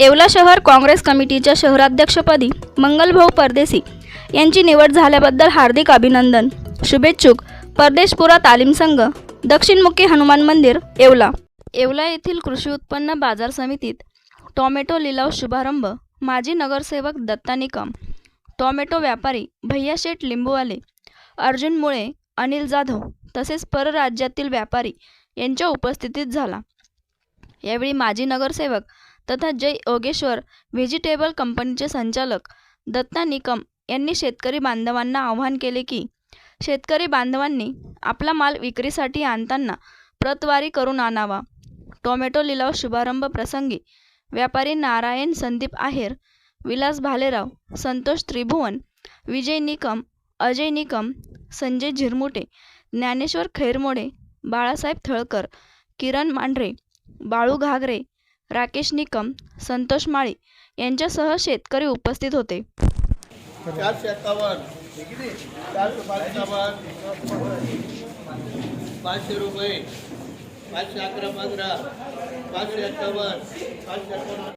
येवला शहर काँग्रेस कमिटीच्या शहराध्यक्षपदी मंगलभाऊ परदेसी यांची निवड झाल्याबद्दल हार्दिक अभिनंदन. शुभेच्छुक. परदेशपुरा तालीम संघ दक्षिणमुखी हनुमान मंदिर येवला. येवला येथील कृषी उत्पन्न बाजार समितीत टॉमॅटो लिलाव शुभारंभ. माजी नगरसेवक दत्ता निकम टॉमॅटो व्यापारी भैयाशेठ लिंबूवाले अर्जुन मुळे अनिल जाधव तसेच परराज्यातील व्यापारी यांच्या उपस्थितीत झाला. यावेळी माजी नगरसेवक तथा जय योगेश्वर व्हेजिटेबल कंपनीचे संचालक दत्ता निकम यांनी शेतकरी बांधवांना आवाहन केले की शेतकरी बांधवांनी आपला माल विक्रीसाठी आणताना प्रतवारी करून आणावा. टोमॅटो लिलाव शुभारंभ प्रसंगी व्यापारी नारायण संदीप आहेर विलास भालेराव संतोष त्रिभुवन विजय निकम अजय निकम संजय झिरमुटे ज्ञानेश्वर खैरमोडे बाळासाहेब थळकर किरण मांढरे बाळू घागरे राकेश निकम संतोष माळी यांच्यासह शेतकरी उपस्थित होते. पाचशे रुपये. पाचशे अकरा पंधरा. पाचशे अठ्ठावन्न पाचशे एकावन्न.